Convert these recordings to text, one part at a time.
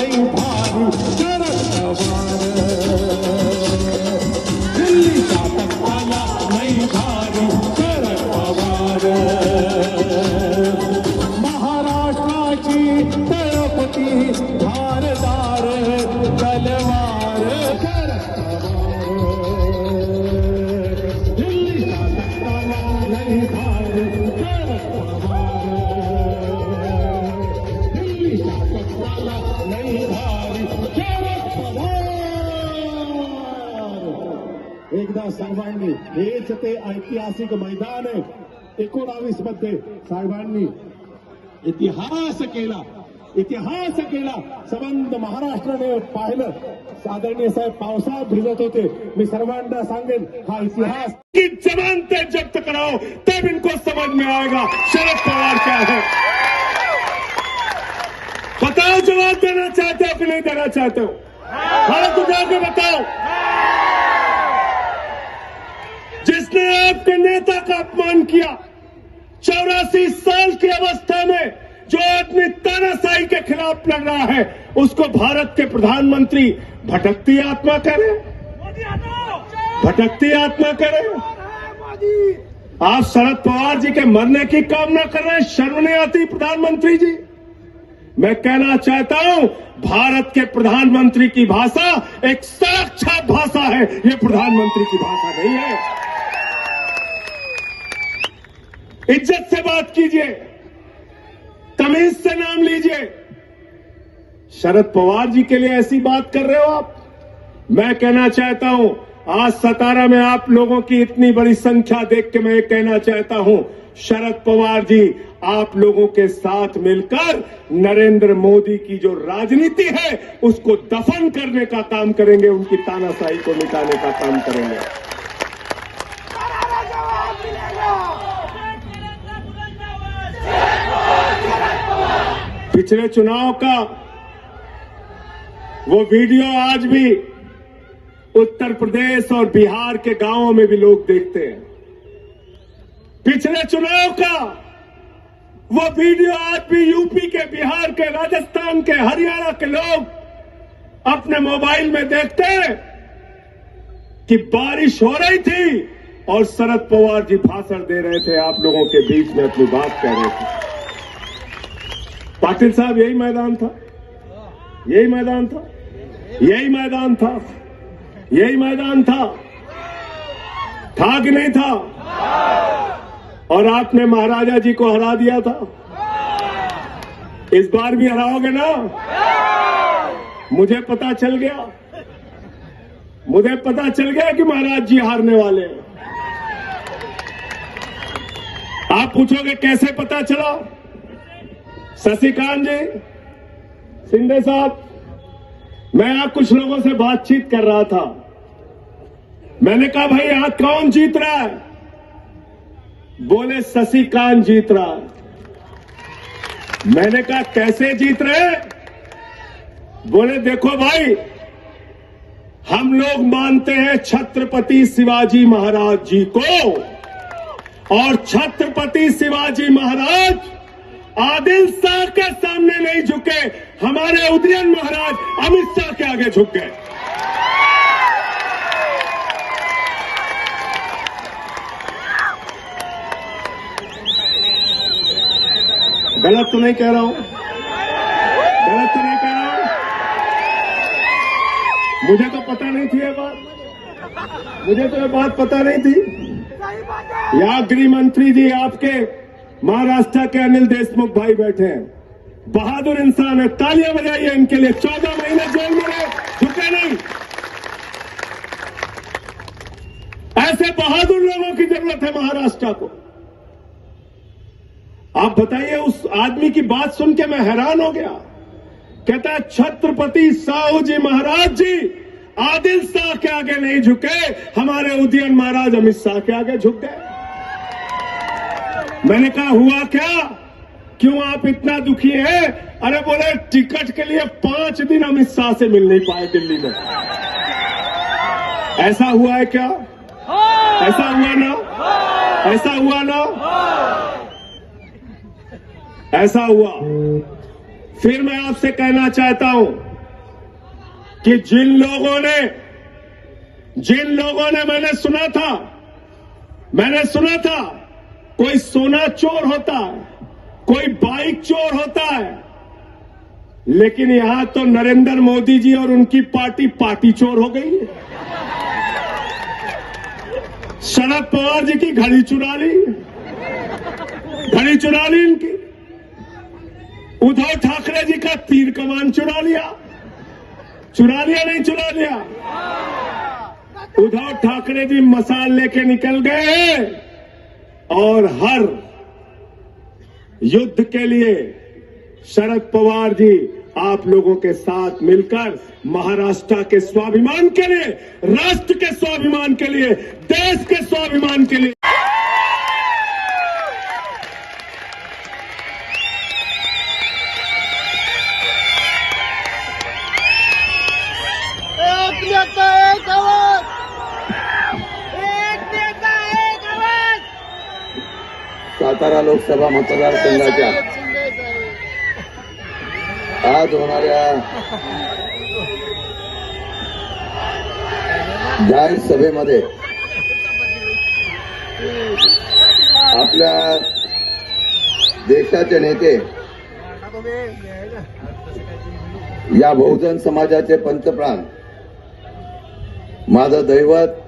लई भारी एकदा साहेबांनी हेच ते ऐतिहासिक मैदान आहे. एकोणावीसमध्ये साहेबांनी इतिहास केला. इतिहास केला. संबंध महाराष्ट्राने पाहिलं. आदरणीय साहेब पावसात भिजत होते. मी सर्वांना सांगेन हा इतिहास की जबान पे जब्त कराओ तब इनको समझ में आएगा शरद पवार क्या है बताओ जवाब देना चाहते हो कि नहीं देना चाहते हो? हाथ उठा के बताओ. जिसने आपके नेता का अपमान किया। चौरासी साल की अवस्था में जो आदमी तानाशाही के खिलाफ लड़ रहा है उसको भारत के प्रधानमंत्री भटकती आत्मा करे। भटकती आत्मा करे। आप शरद पवार जी के मरने की कामना कर रहे हैं शर्म नहीं आती प्रधानमंत्री जी। मैं कहना चाहता हूँ भारत के प्रधानमंत्री की भाषा एक छाप भाषा है। ये प्रधानमंत्री की भाषा नहीं है। इज़्ज़त से बात कीजिए। तमीज से नाम लीजिए। शरद पवार जी के लिए ऐसी बात कर रहे हो आप? मैं कहना चाहता हूँ, आज सतारा में आप लोगों की इतनी बड़ी संख्या देख के मैं कहना चाहता हूँ, शरद पवार जी, आप लोगों के साथ मिलकर नरेंद्र मोदी की जो राजनीति है, उसको दफन करने का काम करेंगे, उनकी तानाशाही को मिटाने का काम करेंगे। पिछले चुनाव का वो वीडियो आज भी उत्तर प्रदेश और बिहार के गाँवों में भी लोग देखते हैं। पिछले चुनाव का वो वीडियो आज भी यूपी के, बिहार के, राजस्थान के, हरियाणा के लोग अपने मोबाइल में देखते हैं कि बारिश हो रही थी और शरद पवार जी भाषण दे रहे थे। आप लोगों के बीच में अपनी बात कह रहे थे। पाटिल साहब, यही मैदान था। यही मैदान था। यही मैदान था। यही मैदान था। था कि नहीं था। और आपने महाराजा जी को हरा दिया था। इस बार भी हराओगे ना? मुझे पता चल गया। मुझे पता चल गया कि महाराज जी हारने वाले हैं। आप पूछोगे, कैसे पता चला? शशिकांत जी सिंधे साहब, मैं यहाँ कुछ लोगों से बातचीत कर रहा था। मैंने कहा, भाई यहाँ कौन जीत रहा है? बोले शशिकांत जीत रहा है। मैंने कहा, कैसे जीत रहे बोले, देखो भाई, हम लोग मानते हैं छत्रपति शिवाजी महाराज जी को और छत्रपति शिवाजी महाराज आदिल शाह के सामने नहीं झुके, हमारे उदयन महाराज अमित शाह के आगे झुक गए। गलत तो नहीं कह रहा हूँ। गलत तो नहीं कह रहा हूँ। मुझे तो पता नहीं थी ये बात। मुझे तो ये बात पता नहीं थी। या गृह मंत्री जी आपके महाराष्ट्र के अनिल देशमुख भाई बैठे हैं। बहादुर इंसान है, तालियाँ बजाइए इनके लिए। चौदह महीने जेल में रहे झुके नहीं। ऐसे बहादुर लोगों की ज़रूरत है महाराष्ट्र को। आप बताइए, उस आदमी की बात सुन के मैं हैरान हो गया। कहता है, छत्रपति साहू जी महाराज जी, आदिल शाह के आगे नहीं झुके। हमारे उदयन महाराज अमित शाह के आगे झुक गए। मैंने कहा, हुआ क्या? क्यों आप इतना दुखी हैं? अरे बोले, टिकट के लिए पाँच दिन अमित शाह से मिल नहीं पाए दिल्ली में. ऐसा हुआ है क्या? ऐसा हुआ ना? ऐसा हुआ ना? ऐसा हुआ। फिर मैं आपसे कहना चाहता हूँ कि जिन लोगों ने, जिन लोगों ने मैंने सुना था, मैंने सुना था कोई सोना चोर होता है, कोई बाइक चोर होता है, लेकिन यहाँ तो नरेंद्र मोदी जी और उनकी पार्टी पार्टी चोर हो गई है। शरद पवार जी की घड़ी चुरा ली, घड़ी चुरा ली इनकी। उद्धव ठाकरे जी का तीर कमान चुरा लिया। चुरा लिया नहीं चुरा लिया? उद्धव ठाकरे जी मसाल लेके निकल गए। और हर युद्ध के लिए शरद पवार जी आप लोगों के साथ मिलकर महाराष्ट्र के स्वाभिमान के लिए, राष्ट्र के स्वाभिमान के लिए, देश के स्वाभिमान के लिए। सातारा लोकसभा मतदारसंघाच्या आज होणाऱ्या जाहीर सभेमध्ये आपल्या देशाचे नेते या बहुजन समाजाचे पंतप्रधान माझं दैवत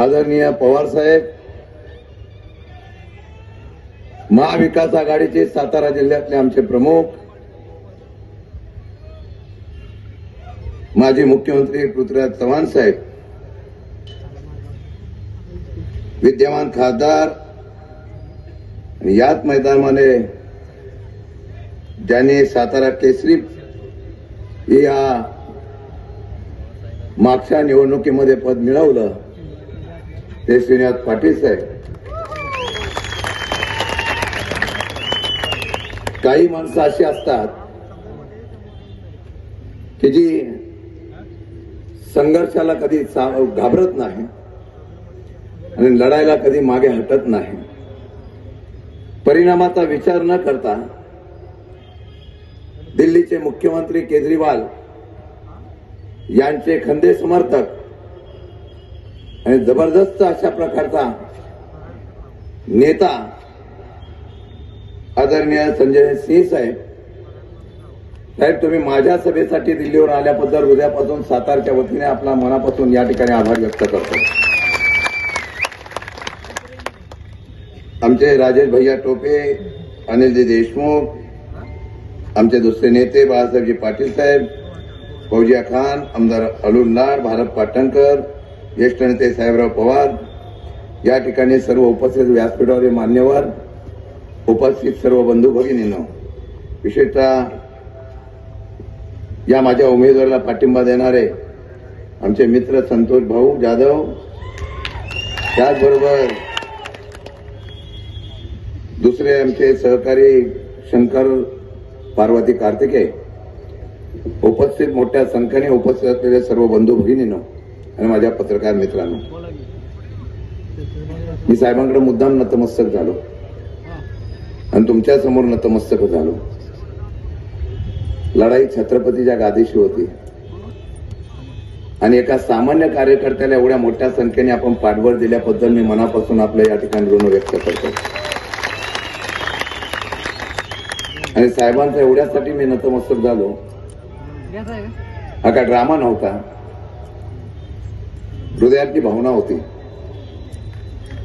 आदरणीय पवार साहेब महाविकास आघाडीचे सातारा जिल्ह्यातले आमचे प्रमुख माजी मुख्यमंत्री पृथ्वीराज चव्हाण साहेब विद्यमान खासदार याच मैदानामध्ये ज्यांनी सातारा केसरी या मागच्या निवडणुकीमध्ये पद मिळवलं ते श्रीनाथ पाटील साहेब. काही माणसं अशी असतात की जी संघर्षाला कधी घाबरत नाही आणि लढायला कधी मागे हटत नाही. परिणामाचा विचार न करता दिल्लीचे मुख्यमंत्री केजरीवाल यांचे खंदे समर्थक आणि जबरदस्त अशा प्रकारचा नेता आदरणीय संजय सिंह साहेब साहेब तुम्ही माझ्या सभेसाठी दिल्लीवर आल्याबद्दल उद्यापासून सातारच्या वतीने आपला मनापासून या ठिकाणी आभार व्यक्त करतो. आमचे राजेश भैया टोपे अनिलजी देशमुख आमचे दुसरे नेते बाळासाहेबजी पाटील साहेब फौजिया खान आमदार अरुण लाड भारत पाटणकर ज्येष्ठ नेते साहेबराव पवार या ठिकाणी सर्व उपस्थित व्यासपीठावरील मान्यवर उपस्थित सर्व बंधू भगिनींनो विशेषतः या माझ्या उमेदवाराला पाठिंबा देणारे आमचे मित्र संतोष भाऊ जाधव त्याचबरोबर दुसरे आमचे सहकारी शंकर पार्वती कार्तिके उपस्थित मोठ्या संख्येने उपस्थित असलेले सर्व बंधू भगिनीनो आणि माझ्या पत्रकार मित्रांनो. मी साहेबांकडे मुद्दाम नतमस्तक झालो. आणि तुमच्यासमोर नतमस्तक झालो. लढाई छत्रपतीच्या गादीशी होती. आणि एका सामान्य कार्यकर्त्याला एवढ्या मोठ्या संख्येने आपण पाठबळ दिल्याबद्दल मी मनापासून आपल्या या ठिकाणी ऋण व्यक्त करतो. आणि साहेबांचा एवढ्यासाठी मी नतमस्तक झालो. हा का ड्रामा नव्हता. हृदयातली भावना होती.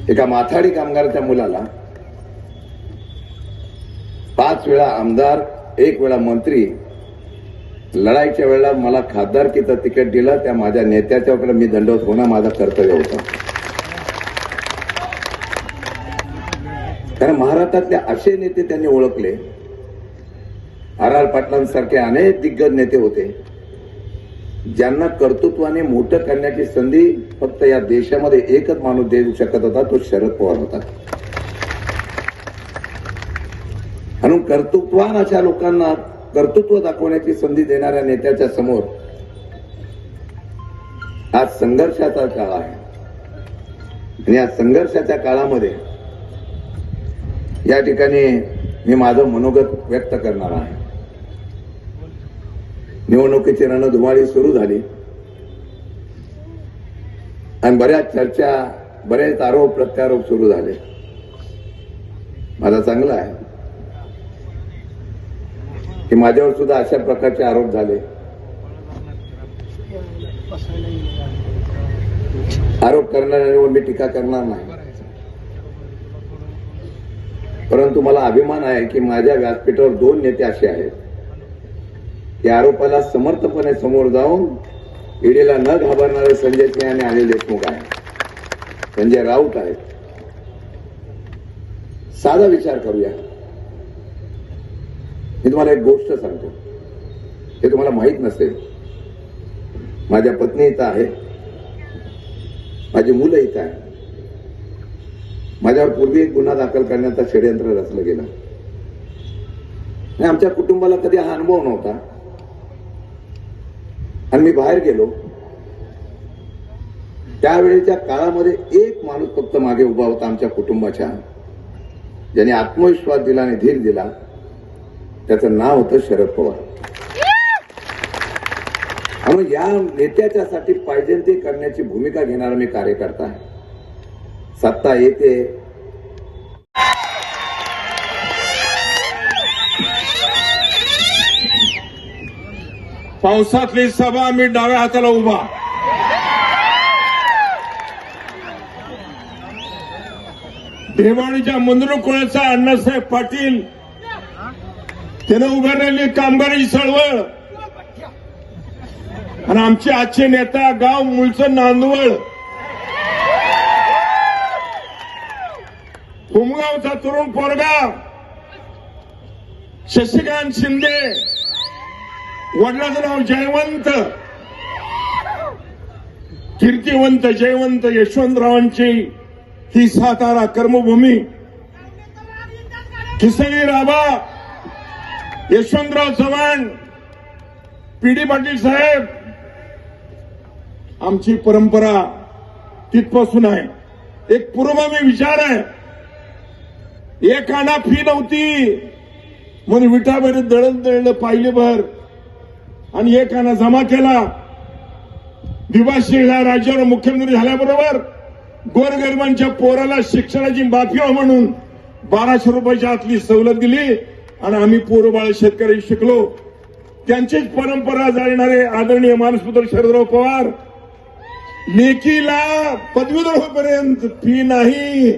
एका माथाडी कामगाराच्या मुलाला पाच वेळा आमदार एक वेळा मंत्री. लढाईच्या वेळेला मला खासदारकीचं तिकीट दिलं त्या माझ्या नेत्याच्याकडे मी दंडवत होणं माझं कर्तव्य होतं. कारण महाराष्ट्रातले असे नेते त्यांनी ओळखले. आर आर पाटलांसारखे अनेक दिग्गज नेते होते. ज्यांना कर्तृत्वाने मोठं करण्याची संधी फक्त या देशामध्ये एकच माणूस देऊ शकत होता तो शरद पवार होता. म्हणून कर्तृत्वान अशा लोकांना कर्तृत्व दाखवण्याची संधी देणाऱ्या नेत्याच्या समोर आज संघर्षाचा काळ आहे. आणि या संघर्षाच्या काळामध्ये या ठिकाणी मी माझं मनोगत व्यक्त करणार आहे. निवडणुकीची रणधुमाळी सुरू झाली. आणि बऱ्याच चर्चा बरेच आरोप प्रत्यारोप सुरू झाले. माझा चांगला आहे. की माझ्यावर सुद्धा अशा प्रकारचे आरोप झाले. आरोप करणाऱ्यांवर मी टीका करणार नाही. परंतु मला अभिमान आहे की माझ्या व्यासपीठावर दोन नेते असे आहेत. की आरोपाला समर्थपणे समोर जाऊन ईडीला न घाबरणारे संजय सिंह आणि अनिल देशमुख आहेत. संजय राऊत आहेत. साधा विचार करूया. मी तुम्हाला एक गोष्ट सांगतो. हे तुम्हाला माहीत नसेल माझ्या पत्नी इथं आहे. माझी मुलं इथं आहे. माझ्यावर पूर्वी एक गुन्हा दाखल करण्याचा षडयंत्र रचलं गेलं. आणि आमच्या कुटुंबाला कधी हा अनुभव नव्हता. आणि मी बाहेर गेलो. त्यावेळेच्या काळामध्ये एक माणूस फक्त मागे उभा होता आमच्या कुटुंबाच्या. ज्याने आत्मविश्वास दिला आणि धीर दिला. त्याचं नाव होतं शरद पवार. म्हणून या नेत्याच्यासाठी पाहिजे ते करण्याची भूमिका घेणारा मी कार्यकर्ता आहे. सत्ता येते. पावसातली सभा मी डाव्या हाताला उभा. देवाणीच्या मंदरुकोळ्याचा अण्णासाहेब पाटील त्यानं उभारलेली कामगारी चळवळ आणि आमचे आजचे नेता गाव मुलचं नांदवळ. उमगावचा तरुण पोरगा. शशिकांत शिंदे. वडिलाचं नाव जयवंत. कीर्तिवंत जयवंत यशवंतरावांची ही सातारा कर्मभूमी. किसनी राभा यशवंतराव चव्हाण पी डी पाटील साहेब आमची परंपरा तिथपासून आहे. एक पूर्वमी विचार आहे. एक आणा फी नव्हती. म्हणून विठाभर दळण दळलं पाहिले भर आणि एक आणा जमा केला. दिवाशी राज्यावर मुख्यमंत्री झाल्याबरोबर गोरगरिबांच्या पोराला शिक्षणाची माफी म्हणून बाराशे रुपयाच्या आतली सवलत दिली. आणि आम्ही पोरबाळ शेतकरी शिकलो. त्यांचीच परंपरा जाणणारे आदरणीय मानसपुत्र शरदराव पवार नेकीला पदवीधर होईपर्यंत फी नाही.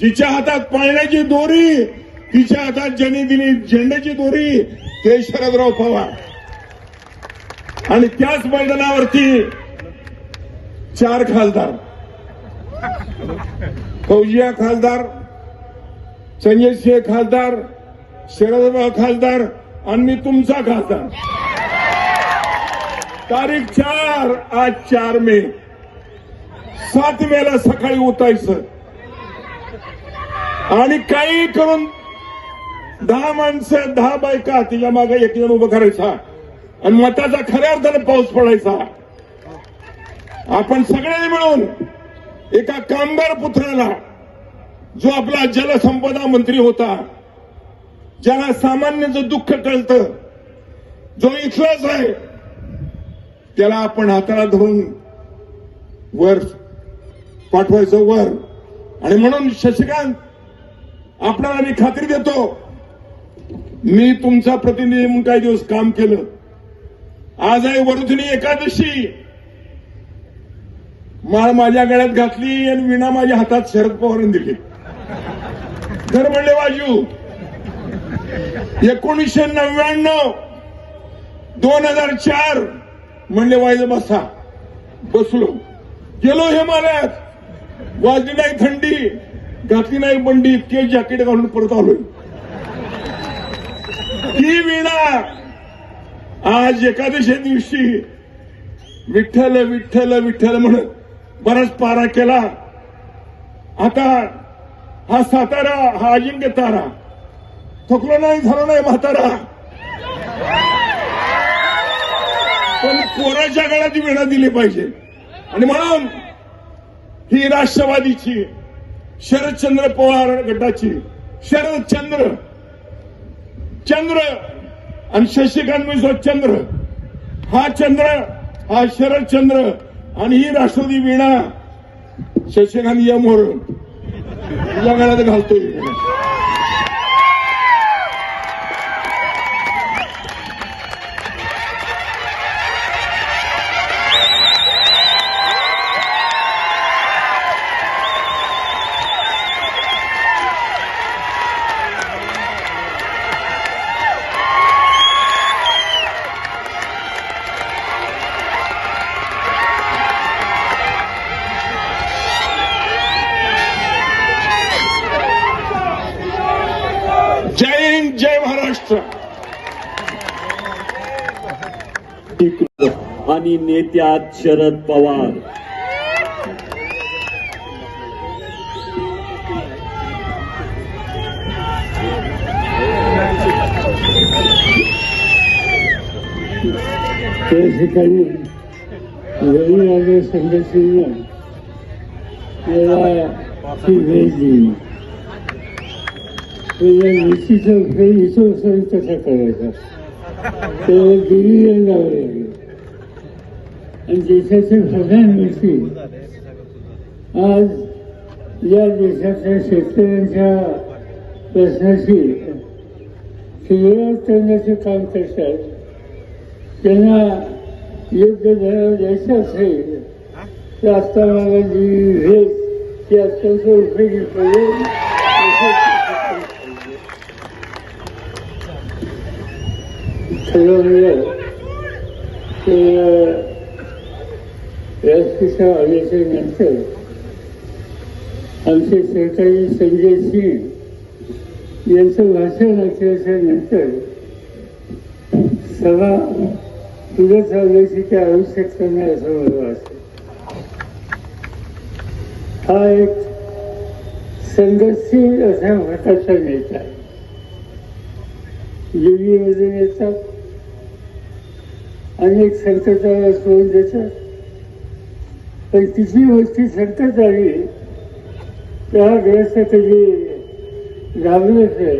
जिच्या हातात पाळण्याची दोरी तिच्या हातात ज्यांनी दिली झेंड्याची दोरी ते शरदराव पवार. आणि त्याच मैदानावरती चार खासदार. फौजिया खासदार संजय सिंह खासदार शरदराव खासदार आणि मी तुमचा खासदार. तारीख चार आज चार मे. सात मेला सकाळी उठायचं. आणि काही करून दहा माणसं दहा बायका तिच्यामागे एक जण उभं करायचा. आणि मताचा खऱ्या अर्थानं पाऊस पडायचा. आपण सगळ्यांनी मिळून एका कामगार पुत्राला जो आपला जलसंपदा मंत्री होता ज्याला सामान्याचं दुःख कळतं जो इथलाच आहे त्याला आपण हाताला धरून वर पाठवायचं वर. आणि म्हणून शशिकांत आपल्याला मी खात्री देतो मी तुमचा प्रतिनिधी म्हणून काही दिवस काम केलं. आज आहे वरुधिनी एकादशी. माळ माझ्या गळ्यात घातली आणि विणा माझ्या हातात शरद पवारांनी दिली. घर म्हणले बाजू एकोणीसशे नव्याण्णव दोन हजार चार म्हणले वायद बसा. बसलो. गेलो हिमालयात. वाजली नाही थंडी. घातली नाही बंडी. इतके जॅकेट घालून परत आलोय. ही विणा आज एकादशी दिवशी विठ्ठल विठ्ठल विठ्ठल म्हणत बराच पारा केला. आता हा सातारा हा अजिंक्य तारा थकलो नाही झालो नाही म्हातारा. पण कोणाच्या गळ्यात वेळा दिली पाहिजे? आणि म्हणून ही राष्ट्रवादीची शरदचंद्र पवार गटाची शरदचंद्र चंद्र आणि शशिकांत मिश्र चंद्र हा चंद्र हा शरद चंद्र आणि ही राष्ट्रवादी वीणा शशिकांत या मोर या गळ्यात घालतोय. आणि नेत्यात शरद पवार. त्या ठिकाणी संघटनेनं भेट दिली कसा करायचा त्याला दिल्लीला जावं लागेल आणि देशाचे प्रधानमंत्री. आज या देशाच्या शेतकऱ्यांच्या प्रश्नाशी सुरुवात करण्याचं काम करतात. त्यांना योग्य धरा द्यायचं असेल तर आता मला जी हे ती अत्यंत उपयोगी पडेल. खरं म्हणलं तर राजकीय आल्याच्यानंतर आमचे सरकारी संजय सिंग यांचं भाषण ऐकल्याच्या नंतर सभा पुढे चालण्याची काही आवश्यकता नाही असं मला वाटतं हा एक संघर्षशील असा प्रकारचा नेता आहे येतात आणि एक संकटाला तोंड देतात पण तिची गोष्टी संकट आली त्या ग्रस्त जे घाबरत आहे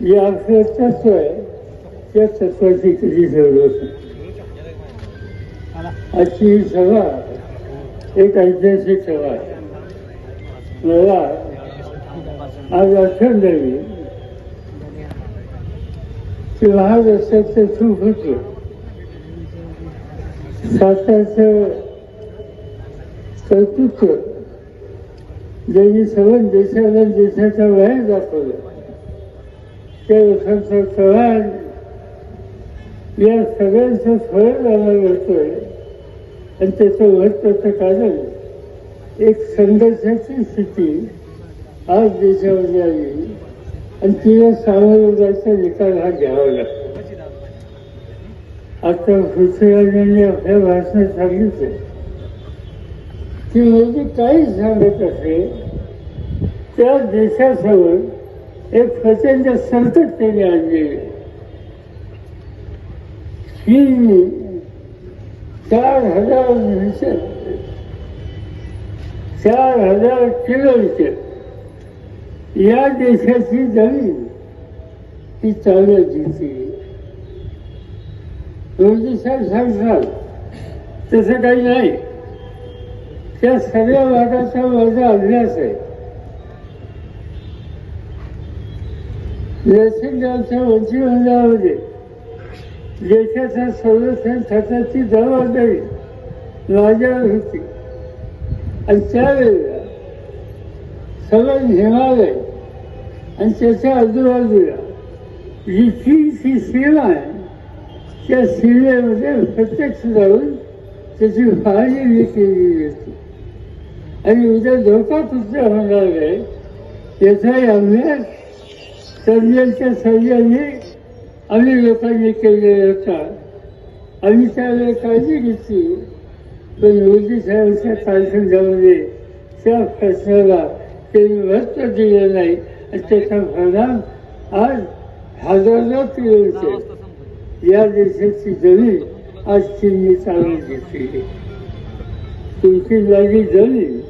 जे आपलं तत्व आहे त्या तत्वाची कधी जरूरत नाही आजची ही सभा एक ऐतिहासिक सभा आहे. मला आज आठवण झाली की लहान रस्त्याचं चूक होतं. सातारचं कर्तृत्व ज्यांनी सगळं देशाला देशाच्या बाहेर दाखवलं. त्या यशवंत चव्हाण या सगळ्यांचं फळ आम्हाला मिळतोय आणि त्याचं महत्वाचं कारण एक संघर्षाची स्थिती आज देशामध्ये आली. आणि तिला सामोरं जायचा निकाल हा घ्यावा लागतो. आता पृथ्वीराज आपल्या भाषणात सांगितलं की मोदी काही सांगत असे त्या देशासमोर एक प्रचंड संकट त्याने आणलेले की चार हजार चार हजार किलोमीटर या देशाची जमीन ही चांगल्या जिंकली मोदी साहेब सांगतात तसं काही नाही त्या सगळ्या भागाचा माझा अभ्यास आहे नरसिंहरावच्या मंत्रिमंडळामध्ये देशाचं संरक्षण खात्याची जबाबदारी माझ्यावर होती आणि त्यावेळेला सगळं हिमालय आणि त्याच्या आजूबाजूला जी चीनची सीमा आहे त्या सिरियलमध्ये प्रत्यक्ष जाऊन त्याची पाहणी केली होती आणि उद्या धोका तुझ्या होणार आहे याचाही अभ्यास सर्जांच्या सर्जांनी आम्ही लोकांनी केलेला होता आम्ही त्यावेळेला काळजी घेतली पण मोदी साहेबांच्या कार्यक्रमामध्ये त्या प्रश्नाला त्यांनी महत्त्व दिलं नाही आणि त्याचा परिणाम आज हजारो किलोमीटर या देशाची जमीन आज चीनने चालून घेतली. तुमची लागी जमीन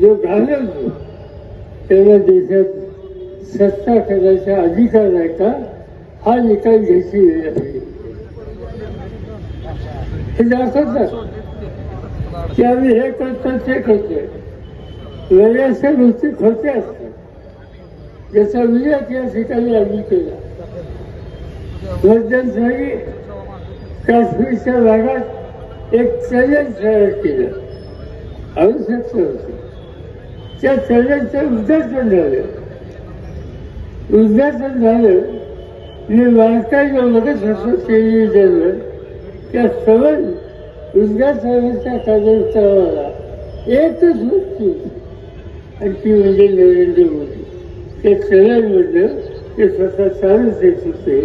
जो घालवतो त्याला देशात सत्ता करायचा अधिकार आहे का? हा निकाल घ्यायची वेळ आहे. हे दाखवतात. की आम्ही हे करतो ते करतोय वेगळ्याशा गोष्टी खोट्या असतात. ज्याचा विजय या ठिकाणी आम्ही केला. झाली काश्मीरच्या भागात एक चॅलेंज तयार केलं. आवश्यकता होती. त्या चॅलेंजचं उद्घाटन झालं. उद्घाटन झालं. मी बारकाईला लगेच असं केली झालं त्या सवय उद्घाटनाच्या कार्यक्रमाला एकच व्यक्ती होती. आणि ती म्हणजे नरेंद्र मोदी. त्या चॅलेंजमधलं ते स्वतः चालूच देत होते.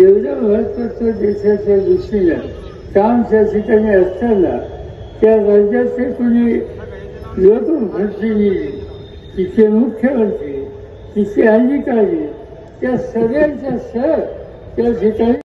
एवढं महत्वाचं देशाच्या दृष्टीनं काम त्या ठिकाणी असताना त्या राज्याचे कोणी लोकप्रतिनिधी तिचे मुख्यमंत्री तिचे अधिकारी त्या सगळ्यांच्या सह त्या ठिकाणी